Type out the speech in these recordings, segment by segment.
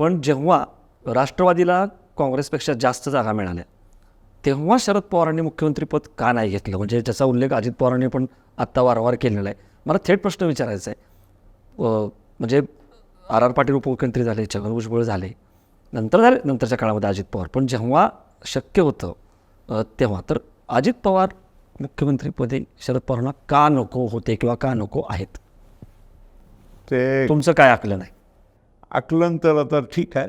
पण जेव्हा राष्ट्रवादीला काँग्रेसपेक्षा जास्त जागा मिळाल्या तेव्हा शरद पवारांनी मुख्यमंत्रीपद का नाही घेतलं? म्हणजे ज्याचा उल्लेख अजित पवारांनी पण आत्ता वारंवार केलेला आहे. मला थेट प्रश्न विचारायचा आहे. म्हणजे आर आर पाटील उपमुख्यमंत्री झाले छगन भुजबळ झाले नंतर झाले नंतरच्या काळामध्ये अजित पवार. पण जेव्हा शक्य होतं तेव्हा तर अजित पवार मुख्यमंत्रीपदी शरद पवारांना का नको होते किंवा का नको आहेत? ते तुमचं काय आकलन नाही आकलन तर आता ठीक आहे.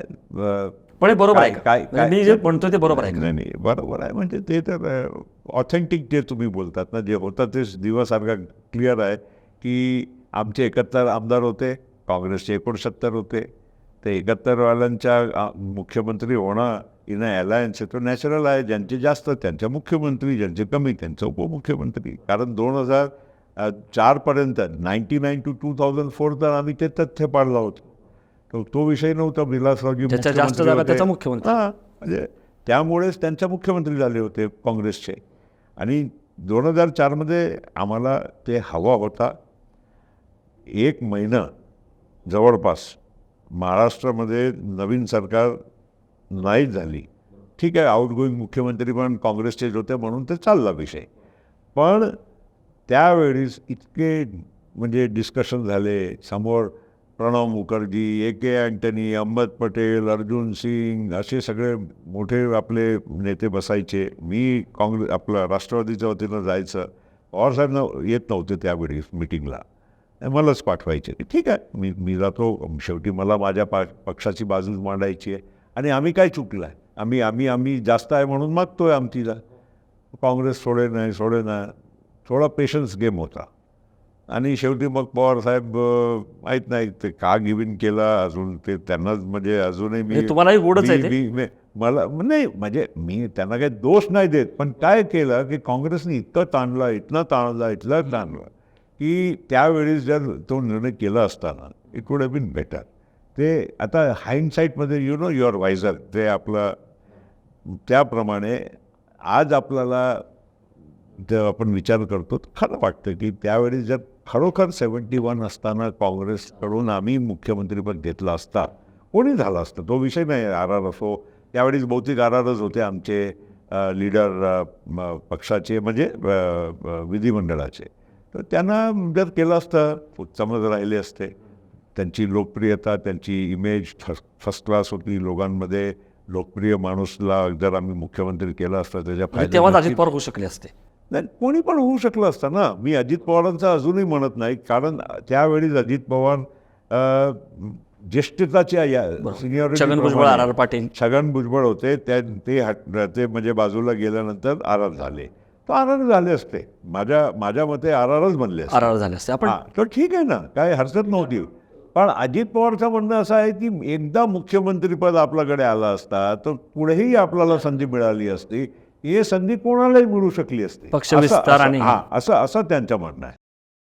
पण हे बरोबर आहे काय- म्हणजे मी जे म्हणतोय ते बरोबर आहे? नाही नाही बरोबर आहे. म्हणजे ते तर ऑथेंटिक जे तुम्ही बोलतात ना जे होतं ते दिवसारखा क्लिअर आहे की आमचे एकाहत्तर आमदार होते काँग्रेसचे एकोणसत्तर होते. ते एकाहत्तरवाल्यांच्या मुख्यमंत्री होणं इन अलायन्स आहे तो नॅचरल आहे. ज्यांचे जास्त त्यांच्या मुख्यमंत्री ज्यांचे कमी त्यांचं उपमुख्यमंत्री. कारण दोन हजार चारपर्यंत ninety nine to two thousand four तर आम्ही ते तथ्य पाळलं होतं. तो तो विषय नव्हता विलासरावजी जास्त. त्याचा मुख्यमंत्री. हां म्हणजे त्यामुळेच त्यांच्या मुख्यमंत्री झाले होते काँग्रेसचे आणि दोन हजार चारमध्ये आम्हाला ते हवा होता एक महिना जवळपास महाराष्ट्रामध्ये नवीन सरकार नाही झाली ठीक आहे आउटगोईंग मुख्यमंत्री पण काँग्रेसचेच होते म्हणून ते चालला विषय पण त्यावेळीस इतके म्हणजे डिस्कशन झाले समोर प्रणव मुखर्जी ए के अँटनी अहमद पटेल अर्जुन सिंग असे सगळे मोठे आपले नेते बसायचे. मी काँग्रेस आपला राष्ट्रवादीच्या वतीनं जायचं. पवारसाहेबांना येत नव्हते त्यावेळी मिटिंगला. मलाच पाठवायचे. ठीक आहे मी मी जातो. शेवटी मला माझ्या पा पक्षाची बाजू मांडायची आहे. आणि आम्ही काय चुकलं? आहे आम्ही आम्ही आम्ही जास्त आहे म्हणून मागतोय आमची जा. काँग्रेस सोडे नाही सोडे नाही. थोडा पेशन्स गेम होता. आणि शेवटी मग पवार साहेब माहीत नाही ते का गिविन केला अजून ते त्यांनाच म्हणजे अजूनही मी तुम्हालाही गोडच आहे मला नाही म्हणजे मी त्यांना काही दोष नाही देत पण काय केलं की काँग्रेसने इतकं ताणलं इथनं ताणलं इथलं ताणलं की त्यावेळेस जर तो निर्णय केला असताना it would have been better ते आता हाईंडसाईटमध्ये यु नो युअर वायझर ते आपलं त्याप्रमाणे आज आपल्याला आपण विचार करतो खरं वाटतं की त्यावेळी जर खरोखर सेवन्टी वन असताना काँग्रेसकडून आम्ही मुख्यमंत्रीपद घेतलं असता कोणी झालं असतं? तो विषय नाही आर आर असो. त्यावेळीस बहुतेक आर आरच होते आमचे लीडर पक्षाचे म्हणजे विधिमंडळाचे. तर त्यांना जर केलं असतं समज राहिले असते त्यांची लोकप्रियता त्यांची इमेज फर्स्ट क्लास होती लोकांमध्ये लोकप्रिय माणूसला जर आम्ही मुख्यमंत्री केलं असतं त्याच्या म्हणजे फायदा तेव्हाच नक्कीच- अजित पवार होऊ शकले असते. नाही कोणी पण होऊ शकलं असतं ना. मी अजित पवारांचं अजूनही म्हणत नाही कारण त्यावेळी अजित पवार ज्येष्ठताच्या या seniority Chhagan Bhujbal R R Patil. Chhagan Bhujbal होते त्या ते हट ते म्हणजे बाजूला गेल्यानंतर आर आर झाले. तो आर आर झाले असते. माझ्या माझ्या मते आर आरच बनले असते. आर आर झाले असते. आपण तर ठीक आहे ना काय हरकत नव्हती. पण अजित पवारचं म्हणणं असं आहे की एकदा मुख्यमंत्रीपद आपल्याकडे आलं असता तर पुढेही आपल्याला संधी मिळाली असती. ही संधी कोणालाही मिळू शकली असती. असं- आणि- हां असं असं त्यांचं म्हणणं आहे.